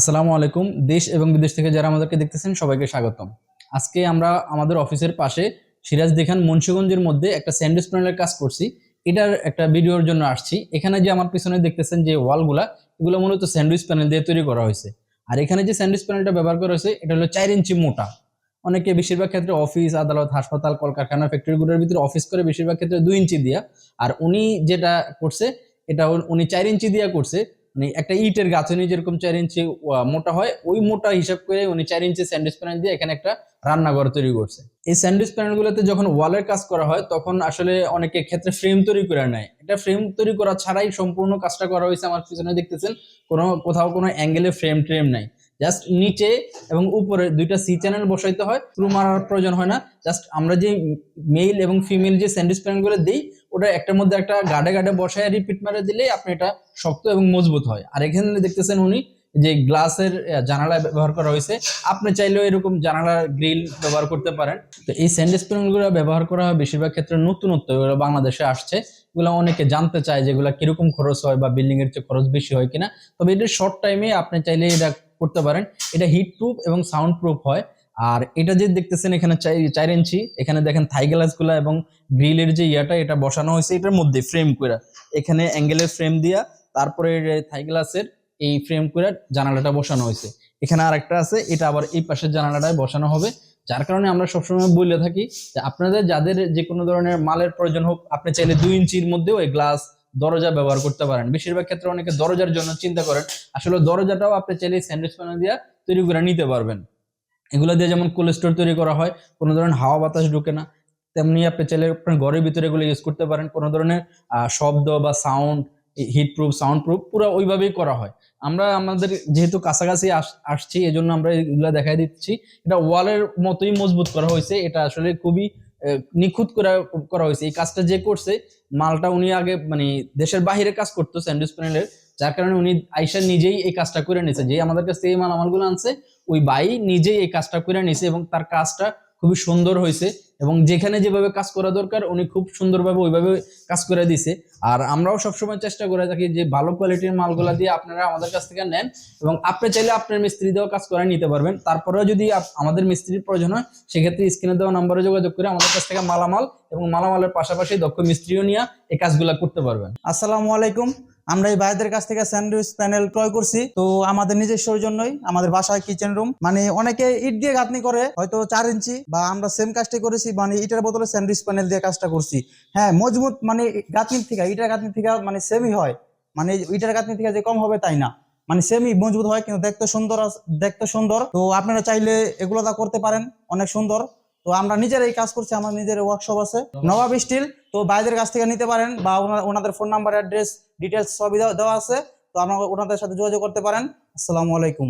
আসসালামু আলাইকুম। দেশ এবং বিদেশ থেকে যারা আমাদেরকে দেখতেছেন, সবাইকে স্বাগতম। আজকে আমরা আমাদের অফিসের পাশে সিরাজ দেখান মুন্সিগঞ্জের মধ্যে একটা স্যান্ডউইচ প্যানেলের কাজ করছি। এটার একটা ভিডিওর জন্য আসছি। এখানে যে আমার পিছনে দেখতেছেন যে ওয়ালগুলা, এগুলো মূলত স্যান্ডউইচ প্যানেল দিয়ে তৈরি করা হয়েছে। আর এখানে যে স্যান্ডউইচ প্যানেলটা ব্যবহার করা হয়েছে, এটা হলো চার ইঞ্চি মোটা। অনেকে বেশিরভাগ ক্ষেত্রে অফিস, আদালত, হাসপাতাল, কলকারখানা, ফ্যাক্টরিগুলোর ভিতরে অফিস করে বেশিরভাগ ক্ষেত্রে দুই ইঞ্চি দিয়া। আর উনি যেটা করছে, এটা উনি- চার ইঞ্চি দিয়া করছে। মানে একটা ইটের গাছ, উনি যেরকম চার ইঞ্চি মোটা হয়, ওই মোটা হিসাব করে উনি চার ইঞ্চি স্যান্ডউইচ প্যানেল দিয়ে এখানে একটা রান্নাঘর তৈরি করছে। এই স্যান্ডউইচ প্যানেলগুলোতে যখন ওয়ালের কাজ করা হয়, তখন আসলে অনেকে ক্ষেত্রে ফ্রেম তৈরি করে নেয়। এটা ফ্রেম তৈরি করা ছাড়াই সম্পূর্ণ কাজটা করা হয়েছে আমার পিছনে দেখতেছেন। কোনো, কোথাও কোনো অ্যাঙ্গেলে ফ্রেম, ট্রেম নাই। জাস্ট নিচে এবং উপরে দুইটা সি চ্যানেল বসাইতে হয়। স্ক্রু মারার প্রয়োজন হয় না। জাস্ট আমরা যে মেল এবং ফিমেল যে স্যান্ডউইচ প্যানেলগুলো দিই, ওটা একটার মধ্যে একটা গাডে গাডে বসায় রিপিট মারে দিলেই আপনি এটা শক্ত এবং মজবুত হয়। আর এখানে দেখতেছেন উনি যে গ্লাসের জানালা ব্যবহার করা হয়েছে। আপনি চাইলেও এরকম জানালার গ্রিল ব্যবহার করতে পারেন। তো এই স্যান্ডউইচ প্যানেলগুলো ব্যবহার করা হয় বেশিরভাগ ক্ষেত্রে নতুনত্ব এগুলো বাংলাদেশে আসছে। এগুলো অনেকে জানতে চায় যে এগুলো কীরকম খরচ হয় বা বিল্ডিং এর চেয়ে খরচ বেশি হয় কিনা। তবে এটা শর্ট টাইমে আপনি চাইলে এটা করতে পারেন। এটা হিট প্রুফ এবং সাউন্ড প্রুফ হয়। আর এটা যে দেখতেছেন এখানে চার ইঞ্চি, এখানে দেখেন থাই গ্লাসগুলা এবং গ্রিলের যে ইয়াটা, এটা বসানো হয়েছে এটার মধ্যে ফ্রেম করে এখানে অ্যাঙ্গেলের ফ্রেম দিয়া, তারপরে থাই গ্লাসের এই ফ্রেম করে জানালাটা বসানো হয়েছে। এখানে আরেকটা আছে, এটা আবার এই পাশের জানালাটায় বসানো হবে। যার কারণে আমরা সবসময় বলে থাকি যে আপনাদের, যাদের যে কোনো ধরনের মালের প্রয়োজন হোক, আপনি চাইলে দুই ইঞ্চির মধ্যেও এই গ্লাস দরজা ব্যবহার করতে পারেন। বেশিরভাগ ক্ষেত্রে অনেকে দরজার জন্য চিন্তা করেন, আসলে দরজাটাও আপনি চাইলে স্যান্ডউইচ প্যানেল দিয়ে তৈরি করে নিতে পারবেন। এগুলো দিয়ে যেমন কোল্ড স্টোর তৈরি করা হয়, কোনো ধরনের হাওয়া বাতাস ঢুকে না, তেমনি আপনি চাইলে আপনার ঘরের ভিতরে এগুলো ইউজ করতে পারেন, কোনো ধরনের শব্দ বা sound heat proof sound proof পুরো ওইভাবেই করা হয়। আমরা, আমাদের যেহেতু কাছাকাছি আস- আসছি, এজন্য আমরা এগুলো দেখাই দিচ্ছি। এটা ওয়ালের মতোই মজবুত করা হয়েছে, এটা আসলে খুবই নিখুঁত করা করা হয়েছে। এই কাজটা যে করছে, মালটা উনি আগে মানে দেশের বাহিরে কাজ করতো স্যান্ডউইচ প্যানেলের, যার কারণে উনি আইসা নিজেই এই কাজটা করে নিয়েছে যে আমাদের কাছ এই মালামালগুলো আনছে, ওই বাই নিজেই এই কাজটা করে নিয়েছে এবং তার কাজটা খুবই সুন্দর হয়েছে এবং যেখানে যেভাবে কাজ করা দরকার, উনি খুব সুন্দরভাবে ওইভাবে কাজ করে দিছে। আর আমরাও সবসময় চেষ্টা করে থাকি যে ভালো কোয়ালিটির মালগুলা দিয়ে আপনারা আমাদের কাছ থেকে নেন এবং আপনি চাইলে আপনার মিস্ত্রি দিয়েও কাজ করে নিতে পারবেন। তারপরেও যদি আমাদের মিস্ত্রির প্রয়োজন হয়, সেক্ষেত্রে স্ক্রিনে দেওয়া নম্বরে যোগাযোগ করে আমাদের কাছ থেকে মালামাল এবং মালামালের পাশাপাশি দক্ষ মিস্ত্রিও নিয়ে এই কাজগুলা করতে পারবেন। আসসালামু আলাইকুম। আমরা এই ভাইদের কাছ থেকে স্যান্ডউইচ প্যানেল ক্রয় করছি। তো আমাদের নিজস্বর জন্যই, আমাদের বাসায় কিচেন রুম মানে অনেকে ইট দিয়ে গাঁথনি করে, হয়তো চার ইঞ্চি, বা আমরা সেম কাজটা করেছি মানে ইটের বদলে স্যান্ডউইচ প্যানেল দিয়ে কাজটা করছি। হ্যাঁ মজবুত মানে গাঁথনির থেকে, ইটের গাঁথনির থেকে মানে সেমই হয়। মানে ইটের গাঁথনি থেকে যে কম হবে তাই না। মানে সেমই মজবুত হয়, কিন্তু দেখতে সুন্দর দেখতে সুন্দর। তো আপনারা চাইলে এগুলো তা করতে পারেন, অনেক সুন্দর। তো আমরা নিজেরাই কাজ করছি, আমার নিজের ওয়ার্কশপ আছে, নবাব স্টিল তো ভাইদের কাছ থেকে নিতে পারেন, বা ওনাদের ফোন নাম্বার অ্যাড্রেস ডিটেলস সবই দেওয়া আছে। তো আমাকে ওনাদের সাথে যোগাযোগ করতে পারেন। আসসালামু আলাইকুম।